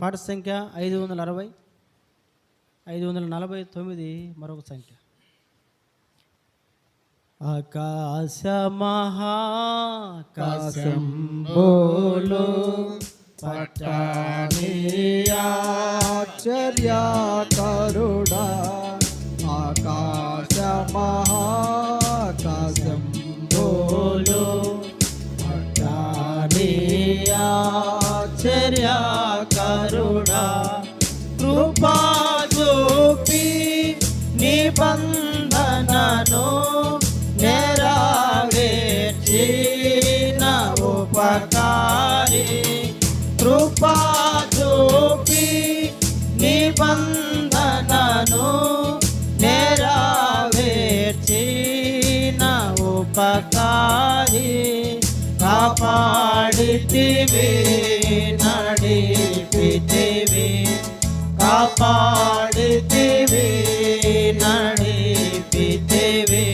పాట సంఖ్య ఐదు వందల అరవై ఐదు వందల నలభై తొమ్మిది మరొక సంఖ్య. ఆకాశ మహాకాశం బోలో పట్టాచర్యాకరుడా ఆకాశ మహా ఉపకారి కాపాడితివి నడిపితివి. కాపాడితివి నడిపితివి.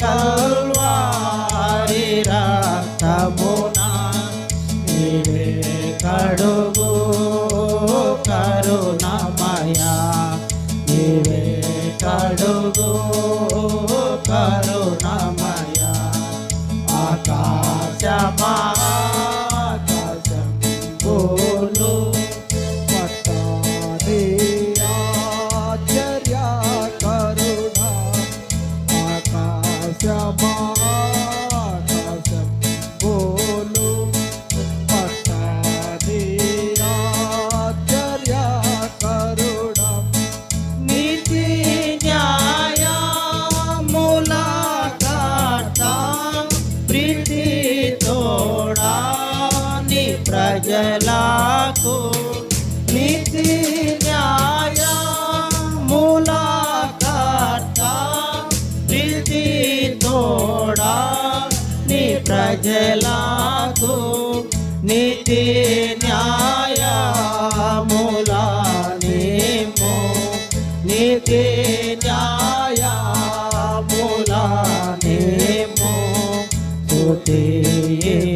কামনা কাড়ব করুণা মায়া। নিবে কাড়ব করুণা মায়া। আকাশ মা ప్రజలకు నీతి న్యాయముల కాట ప్రీతి తోడా నీ ప్రజలకు నీతి న్యాయములనేమో నీతి న్యాయములనేమో స్తుతింపా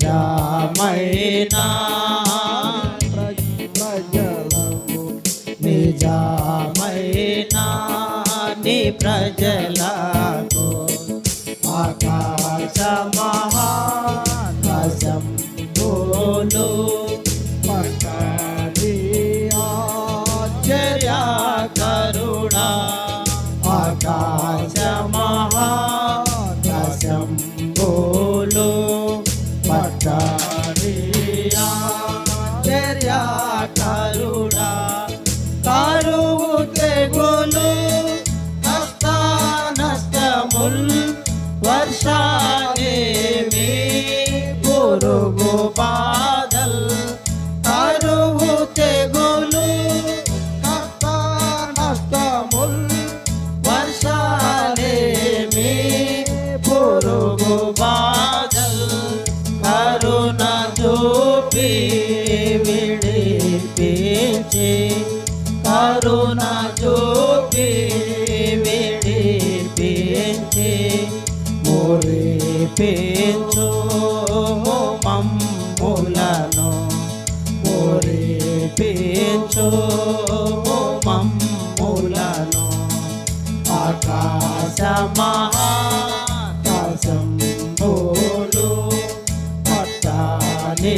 నిజమైనా ప్రజలకు నిజమైనా నీ ప్రజలకు করুণা চোখে বেড়ে পেয়েছে। মোরে পেয়েছ মাম মোলানো মোরে পেয়েছ సమహాసం భోలు పట్టానే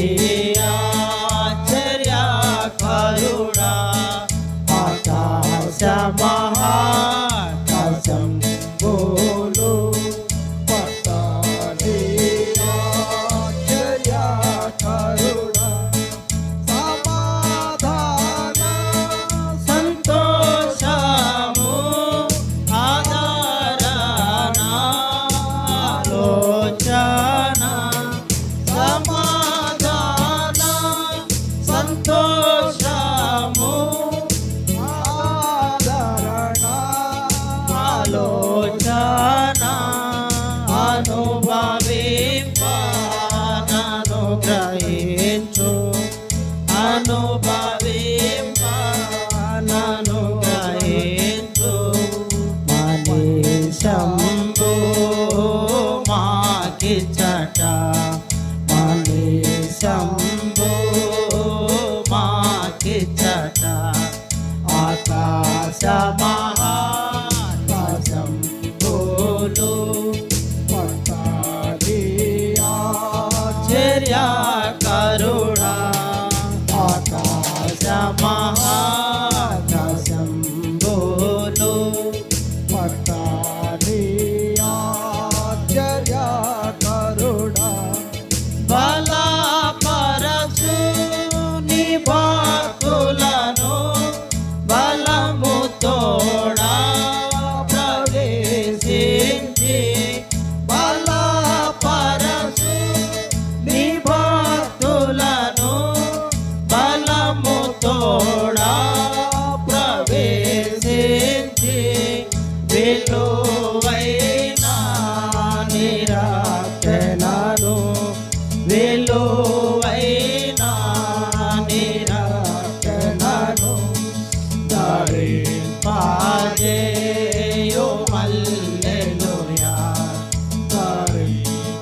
บาเวมา